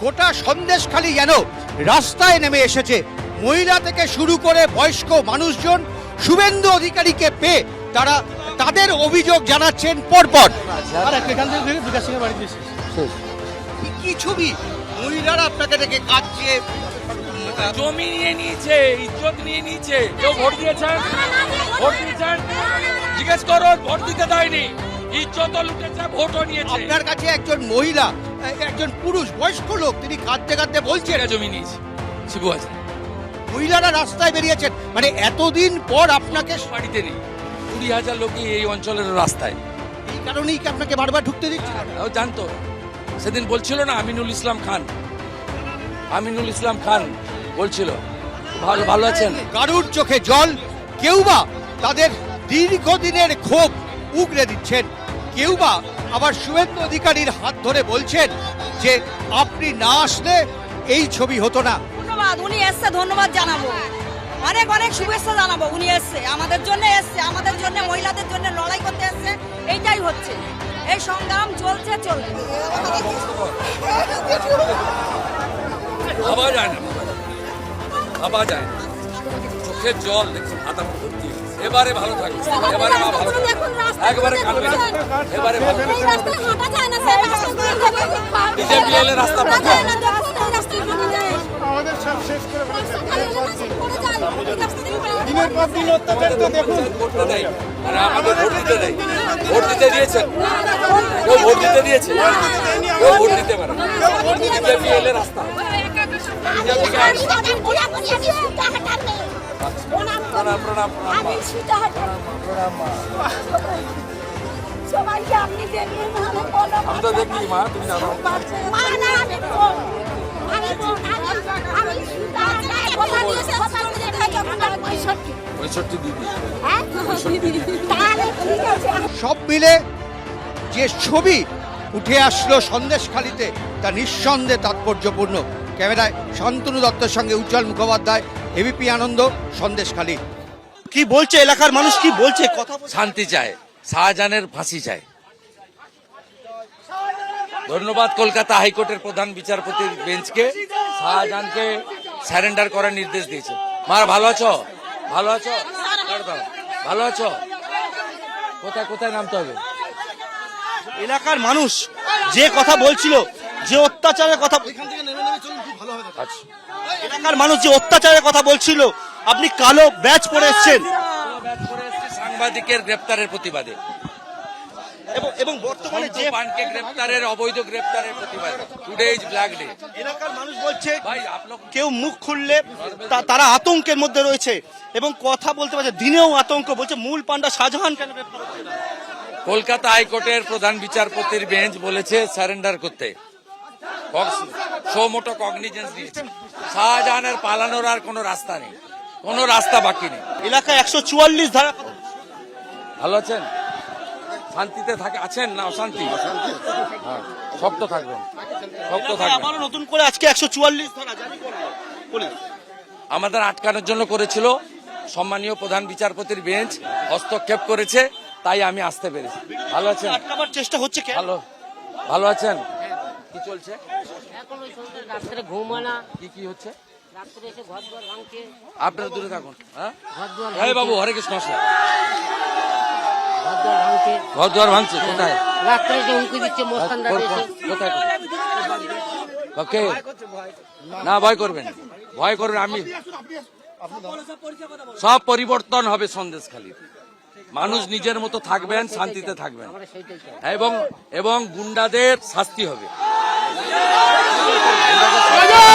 গোটা সন্দেশখালি যেন রাস্তায় নেমে এসেছে। মহিলা থেকে শুরু করে বয়স্ক মানুষজন শুভেন্দু অধিকারীকে পেয়ে তারা তাদের অভিযোগ জানাচ্ছেন পরপর। থেকে কি- ছবি? মহিলারা আপনাকে দেখে কাঁদছে। জমি নিয়ে নিয়েছে ইজ্জত নিয়ে নিয়েছে। কেউ ভোট দিয়েছেন? ভোট দিয়েছেন? জিজ্ঞেস করো ভোট দিতে দেয়নি। ইজ্জত লুটেছে ভোটও নিয়েছে। আপনার কাছে একজন মহিলা একজন পুরুষ বয়স্ক লোক তিনি কাঁদতে কাঁদতে বলছেন জমি নিয়েছে। শিবু আছে মহিলারা রাস্তায় বেরিয়েছেন। মানে এতদিন পর আপনাকে বাড়িতে নেই। কুড়ি হাজার লোকই এই অঞ্চলের রাস্তায়। এই কারণেই কি আপনাকে বারবার ঢুকতে দিচ্ছে ও জানতো। সেদিন বলছিল না আমিনুল ইসলাম খান। আমিনুল ইসলাম খান বলছিল। ভালো ভালো আছেন? কারুর চোখে জল? কেউ বা তাদের দীর্ঘদিনের ক্ষোভ উগরে দিচ্ছেন। কেউ বা আবার শুভেন্দু অধিকারীর হাত ধরে বলছেন যে আপনি না আসলে এই ছবি হতো না। ধন্যবাদ উনি এসছে ধন্যবাদ জানাব। অনেক অনেক শুভেচ্ছা জানাব উনি এসছে। আমাদের জন্য এসছে আমাদের জন্য মহিলাদের জন্য লড়াই করতে এসছে এইটাই হচ্ছে। এই সংগ্রাম চলছে চলবে। ভাবা যায় না। ভাবা যায় না। চোখের জল দেখুন হাতা এবারে ভালো থাকবে এবারে ভালো একবারে এবারে ভালো বিজেপি এলে রাস্তা পাকা আমাদের সব শেষ করে ফেলেছে। দিনের পর দিন অত্যাচার তো দেখুন করতে দেয় মানে আমাদের ভোট দিতে দেয় ভোট দিতে দিয়েছেন কেউ ভোট দিতে দিয়েছে কেউ ভোট দিতে পারে বিজেপি এলে রাস্তা প্রণাম প্রণাম প্রণাম সবাইকে আপনি দেখবেন বলো আমি তো দেখি মা তুমি জানো। মা না আমি আমি আমি- আমি কথা দিয়েছে, কথা দিয়েছে, যখন আমি পঁয়ষট্টি। পঁয়ষট্টি দিদি। হ্যাঁ? তাহলে ঠিক আছে। সব মিলে যে ছবি উঠে আসলো সন্দেশখালিতে তা নিঃসন্দেহে তাৎপর্যপূর্ণ। ক্যামেরায় শান্তনু দত্তের সঙ্গে উজ্জ্বল মুখোপাধ্যায় এবিপি আনন্দ সন্দেশখালী কি বলছে এলাকার মানুষ? কি বলছে? কথা শান্তি চায় শাহজাহানের ফাঁসি চায়। ধন্যবাদ কলকাতা হাইকোর্টের প্রধান বিচারপতির বেঞ্চকে। শাহজাহানকে স্যারেন্ডার করার নির্দেশ দিয়েছে। মার ভালো আছো? ভালো আছো? ভালো আছো? কোথায় কোথায় নামতে হবে? এলাকার মানুষ যে কথা বলছিল যে অত্যাচারের কথা আচ্ছা। এলাকার মানুষ যে অত্যাচারের কথা বলছিল আপনি কালো ব্যাচ পরে এসছেন। সাংবাদিকের গ্রেপ্তারের প্রতিবাদে। এবং- এবং বর্তমানে যে পানকে গ্রেপ্তারের অবৈধ গ্রেপ্তারের প্রতিবাদে। টুডে ইজ ব্ল্যাক ডে এলাকার মানুষ বলছে ভাই কেউ মুখ খুললে তারা আতঙ্কের মধ্যে রয়েছে। এবং কথা বলতে পারছে দিনেও আতঙ্ক বলছে মূল পান্ডা শাহজাহান কেন গ্রেপ্তার কলকাতা হাইকোর্টের প্রধান বিচারপতির বেঞ্চ বলেছে সারেন্ডার করতে। সো মোটো কগনিজেন্স দিয়েছে। শাহজাহানের পালানোর আর কোনো রাস্তা নেই। কোনো রাস্তা বাকি নেই। এলাকায় একশো চুয়াল্লিশ ধারা ভালো আছেন? শান্তিতে থাকে আছেন না অশান্তি? হ্যাঁ শক্ত থাকবেন। শক্ত থাকবেন। নতুন করে আজকে একশো চুয়াল্লিশ ধারা। আমাদের আটকানোর জন্য করেছিল সম্মানীয় প্রধান বিচারপতির বেঞ্চ হস্তক্ষেপ করেছে তাই আমি আসতে পেরেছি। ভালো আছেন? আটকাবার চেষ্টা হচ্ছে ভালো। ভালো আছেন? কি চলছে? এখন ওই ছেলেটার রাত্রে ঘুমানা কি কি হচ্ছে? রাত্রে এসে ঘর দুয়ার ভাঙছে। আপনারা দূরে থাকুন হ্যাঁ? ঘর দুয়ার এই বাবু হরে কৃষ্ণ। ঘর দুয়ার ভাঙছে। ঘর দুয়ার ভাঙছে কোথায়? রাত্রে এসে হুমকি দিচ্ছে মোস্তানরা এসে। কোথায়? ওকে। না ভয় করবেন ভয় করবেন আমি সব পরিবর্তন হবে সন্দেশ খালি মানুষ নিজের মতো থাকবেন শান্তিতে থাকবেন। চাই। এবং এবং গুন্ডাদের শাস্তি হবে। 맞아!